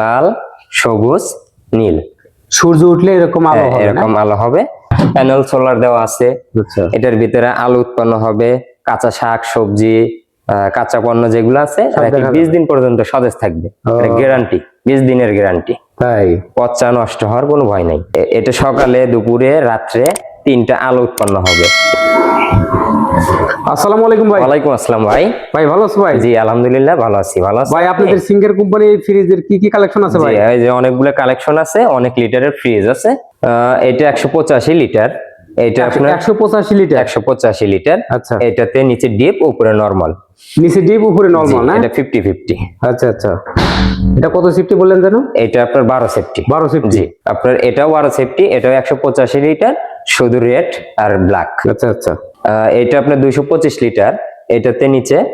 লাল সবুজ নীল। সূর্য উঠলে এরকম আলো হ্যাঁ, হবে এরকম আলো হবে। প্যানেল সোলার দেওয়া আছে। আচ্ছা। এটার ভিতরে আলু উৎপন্ন হবে। কাঁচা শাক সবজি কাঁচা পণ্য যেগুলো আছে বিশ দিন পর্যন্ত সতেজ থাকবে। গ্যারান্টি বিশ দিনের গ্যারান্টি তাই? পচা নষ্ট হওয়ার কোনো ভয় নাই। এটা সকালে দুপুরে রাত্রে তিনটা আলো উৎপন্ন হবে। আসসালামু আলাইকুম ভাই। ওয়ালাইকুম আসসালাম ভাই। ভাই ভালো আছো ভাই? জি আলহামদুলিল্লাহ ভালো আছি। ভালো আছি ভাই আপনাদের সিঙ্গার কোম্পানি ফ্রিজের কি কি কালেকশন আছে ভাই? এই যে অনেকগুলো কালেকশন আছে অনেক লিটারের ফ্রিজ আছে। এটা একশো পঁচাশি লিটার। এটা আপনার লিটার। লিটার। আচ্ছা। এটাতে নিচে ডিপ উপরে নর্মাল নিচে ডিপ উপরে নরমাল না? এটা আচ্ছা আচ্ছা। এটা কত সিফটি বললেন এটা আপনার বারো সেফটি বারো সিফটি জি আপনার এটাও বারো সেফটি এটাও একশো পঁচাশি লিটার। শুধু রেড আর ব্ল্যাক আচ্ছা আচ্ছা। এটা আপনার দুইশো পঁচিশ লিটার। এটাতে নিচে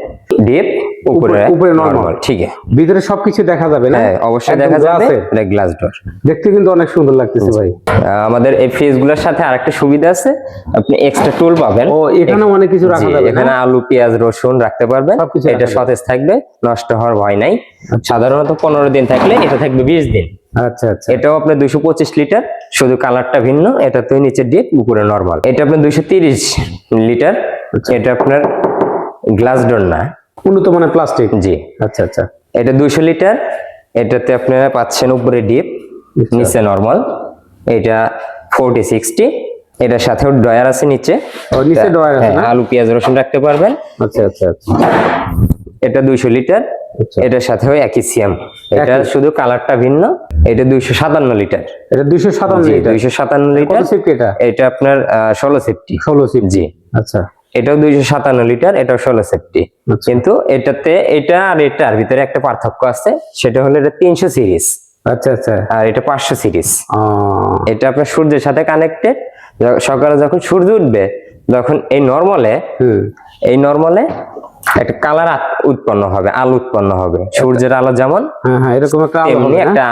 ডিপ উপরে উপরে- উপরে ঠিক আছে। ভিতরে সবকিছু দেখা যাবে না? হ্যাঁ অবশ্যই দেখা যাবে। এটা গ্লাস ডোর দেখতে কিন্তু অনেক সুন্দর লাগতেছে ভাই। আমাদের এই ফ্রিজ সাথে আরেকটা সুবিধা আছে। আপনি এক্সট্রা টুল পাবেন। ও এখানে অনেক কিছু রাখা যাবে এখানে আলু পেঁয়াজ রসুন রাখতে পারবেন। সবকিছু এটা সতেজ থাকবে নষ্ট হওয়ার ভয় নাই। সাধারণত পনেরো দিন থাকলে এটা থাকবে বিশ দিন। আচ্ছা আচ্ছা। এটাও আপনার দুইশো পঁচিশ লিটার। শুধু কালারটা ভিন্ন এটাতে নিচে ডিপ উপরে নর্মাল এটা আপনার দুইশো তিরিশ লিটার আচ্ছা। এটা আপনার গ্লাস ডোর না উন্নত মানের প্লাস্টিক জি। আচ্ছা আচ্ছা। এটা দুইশো লিটার এটাতে আপনারা পাচ্ছেন উপরে ডিপ আচ্ছা। নিচে নর্মাল এটা ফোরটি সিক্সটি এটার সাথেও ড্রয়ার আছে নিচে। নিচে ড্রয়ার আছে হ্যাঁ, আলু পেঁয়াজ রসুন রাখতে পারবেন। আচ্ছা আচ্ছা আচ্ছা। এটা দুইশো লিটার আচ্ছা। এটার সাথেও একই সিএম। এটা শুধু কালারটা ভিন্ন এটা দুইশো সাতান্ন লিটার। এটা দুইশো সাতান্ন লিটার। দুইশো সাতান্ন লিটার। এটা? এটা আপনার ষোলো সেফটি ষোলো সিফটি জি। আচ্ছা। এটাও দুইশো সাতান্ন লিটার এটাও ষোলো সেফটি আচ্ছা। কিন্তু এটাতে এটা আর এটার ভিতরে একটা পার্থক্য আছে সেটা হলো এটা তিনশো সিরিজ। আচ্ছা আচ্ছা। আর এটা পাঁচশো সিরিজ। এটা আপনার সূর্যের সাথে কানেক্টেড সকালে যখন সূর্য উঠবে তখন এই নর্মালে এই নর্মালে একটা কালার উৎপন্ন হবে আলো উৎপন্ন হবে। সূর্যের আলো যেমন হ্যাঁ হ্যাঁ এরকম একটা? একটা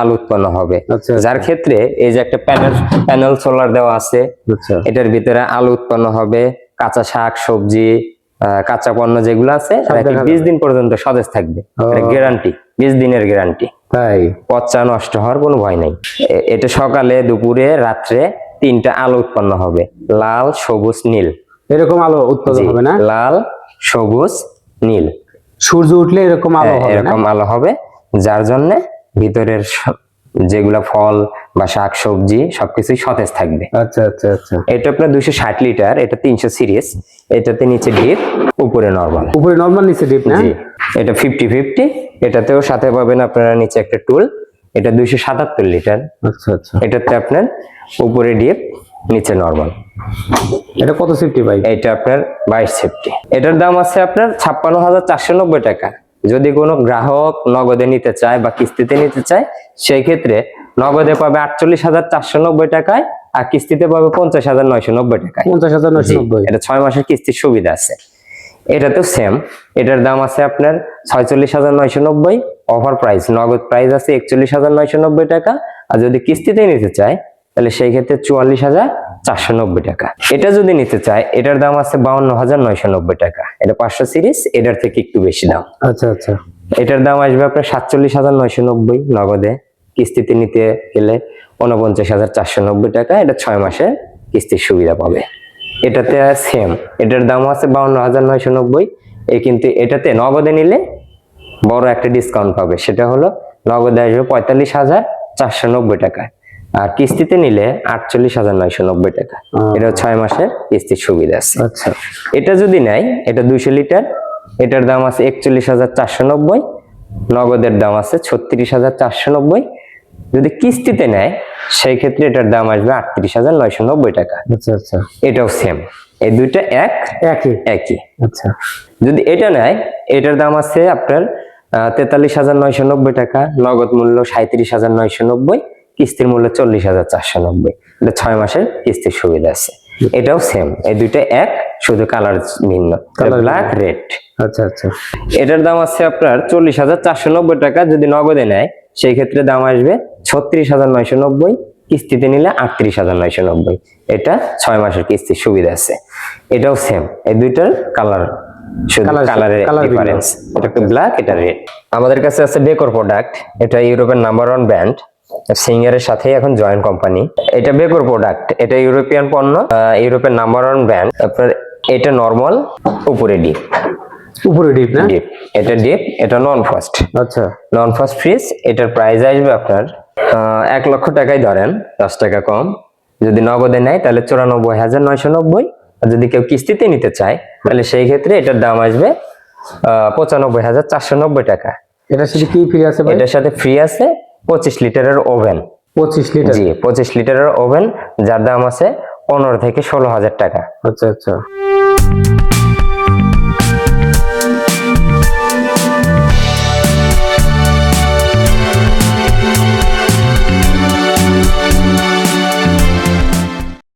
আলো উৎপন্ন হবে। আচ্ছা, যার ক্ষেত্রে এই যে একটা প্যানেল প্যানেল সোলার দেওয়া আছে আচ্ছা। এটার ভিতরে আলো উৎপন্ন হবে কাঁচা শাক সবজি কাঁচা পণ্য যেগুলো আছে বিশ দিন পর্যন্ত সতেজ থাকবে। গ্যারান্টি বিশ দিনের গ্যারান্টি তাই? পচা নষ্ট হওয়ার কোনো ভয় নাই। এটা সকালে দুপুরে রাত্রে তিনটা আলো উৎপন্ন হবে। লাল সবুজ নীল। এরকম আলো উৎপাদন জি, হবে না? লাল সবুজ নীল। সূর্য উঠলে এরকম আলো হ্যাঁ, হবে এরকম আলো হবে যার জন্য ভিতরের যেগুলা ফল বা শাক সবজি সবকিছুই সতেজ থাকবে। আচ্ছা আচ্ছা আচ্ছা। এটা আপনার দুইশো ষাট লিটার এটা তিনশো সিরিজ এটাতে নিচে ডিপ উপরে নর্মাল। উপরে নর্মাল নিচে ডিপ না? এটা ফিফটি ফিফটি এটাতেও সাথে পাবেন আপনারা নিচে একটা টুল এটা দুইশো সাতাত্তর লিটার। আচ্ছা আচ্ছা। এটাতে আপনার উপরে ডিপ নিচে নর্মাল এটা কত সিফটি ভাই এটা আপনার বাইশ সেফটি এটার দাম আছে আপনার ছাপ্পান্ন হাজার চারশো নব্বই টাকা। যদি কোনো গ্রাহক নগদে নিতে চায় বা কিস্তিতে নিতে চায় সেই ক্ষেত্রে নগদে পাবে আটচল্লিশ হাজার চারশো নব্বই টাকায় আর কিস্তিতে পাবে পঞ্চাশ হাজার নয়শো নব্বই টাকায়। পঞ্চাশ হাজার নয়শো নব্বই। এটা ছয় মাসের কিস্তির সুবিধা আছে। এটা তো সেম এটার দাম আছে আপনার ছয়চল্লিশ হাজার নয়শো নব্বই। অফার প্রাইস নগদ প্রাইস আছে একচল্লিশ হাজার নয়শো নব্বই টাকা। আর যদি কিস্তিতে নিতে চায় তাহলে সেই ক্ষেত্রে চুয়াল্লিশ হাজার চারশো নব্বই টাকা। এটা যদি নিতে চায় এটার দাম আছে বাউন্ন হাজার নয়শো নব্বই টাকা। এটা পাঁচশো সিরিজ এটার থেকে একটু বেশি দাম। আচ্ছা আচ্ছা। এটার দাম আসবে আপনার সাতচল্লিশ হাজার নয়শো নব্বই নগদে। কিস্তিতে নিতে গেলে উনপঞ্চাশ হাজার চারশো নব্বই টাকা এটা ছয় মাসের কিস্তির সুবিধা পাবে। এটাতে সেম এটার দাম আছে বাউন্ন হাজার নয়শো নব্বই এই কিন্তু এটাতে নগদে নিলে বড় একটা ডিসকাউন্ট পাবে। সেটা হলো নগদে আসবে পঁয়তাল্লিশ হাজার চারশো নব্বই টাকা। আর কিস্তিতে নিলে আটচল্লিশ হাজার নয়শো নব্বই টাকা। এটা ছয় মাসের কিস্তির সুবিধা আছে। আচ্ছা। এটা যদি নেয় এটা দুইশো লিটার এটার দাম আছে একচল্লিশ হাজার চারশো নব্বই নগদের দাম আছে ছত্রিশ হাজার চারশো নব্বই। যদি কিস্তিতে নেয় সেই ক্ষেত্রে এটার দাম আসবে আটত্রিশ হাজার নয়শো নব্বই টাকা। আচ্ছা আচ্ছা। এটাও সেম এই দুইটা এক একই? একই। আচ্ছা। যদি এটা নেয় এটার দাম আছে আপনার তেতাল্লিশ হাজার নয়শো নব্বই টাকা নগদ মূল্য সাঁত্রিশ হাজার নয়শো নব্বই। কিস্তির মূল্য চল্লিশ হাজার চারশো নব্বই। এটা ছয় মাসের কিস্তির সুবিধা আছে। এটাও সেম এই দুইটা এক শুধু কালার ভিন্ন। ব্ল্যাক রেড আচ্ছা আচ্ছা। এটার দাম আছে আপনার চল্লিশ হাজার চারশো নব্বই টাকা যদি নগদে নেয় সেই ক্ষেত্রে দাম আসবে ছত্রিশ হাজার নয়শো নব্বই কিস্তিতে নিলে আটত্রিশ হাজার নয়শো নব্বই। এটা ছয় মাসের কিস্তির সুবিধা আছে। এটাও সেম এই দুইটার কালার কালারের ডিফারেন্স এটা ব্ল্যাক এটা রেড আমাদের কাছে আছে বেকর প্রোডাক্ট এটা ইউরোপের নাম্বার ওয়ান ব্র্যান্ড সিঙ্গারের সাথেই এখন জয়েন্ট কোম্পানি এটা বেকর প্রোডাক্ট এটা ইউরোপিয়ান পণ্য ইউরোপের নাম্বার ওয়ান ব্র্যান্ড আপনার এটা নর্মাল উপরে ডিপ উপরে ডিপ না? ডিপ এটা ডিপ এটা নন ফাস্ট আচ্ছা। নন ফাস্ট ফ্রিজ এটার প্রাইস আসবে আপনার এক লক্ষ টাকাই ধরেন দশ টাকা কম। যদি নগদে নেয় তাহলে চুরানব্বই হাজার নয়শো নব্বই। আর যদি কেউ কিস্তিতে নিতে চায় তাহলে সেই ক্ষেত্রে এটার দাম আসবে আহ, পঁচানব্বই হাজার চারশো নব্বই টাকা। এটার সাথে কি ফ্রি আছে ভাই? এটার সাথে ফ্রি আছে পঁচিশ লিটারের ওভেন। পঁচিশ লিটার? জি পঁচিশ লিটারের ওভেন যার দাম আছে পনেরো থেকে ষোলো হাজার টাকা। আচ্ছা আচ্ছা।